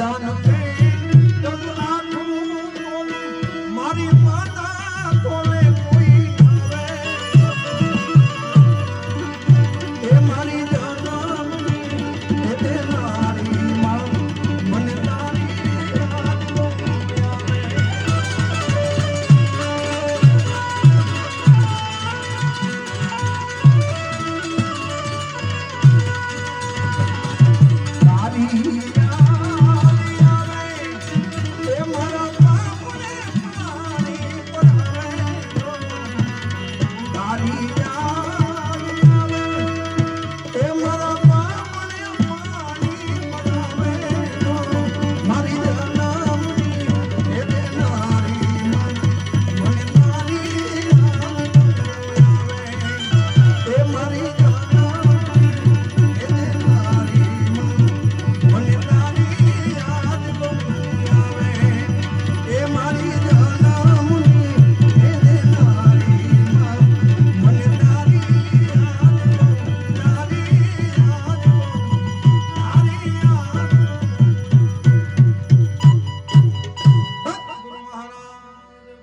કેદાન pay જગાખું મારી માતા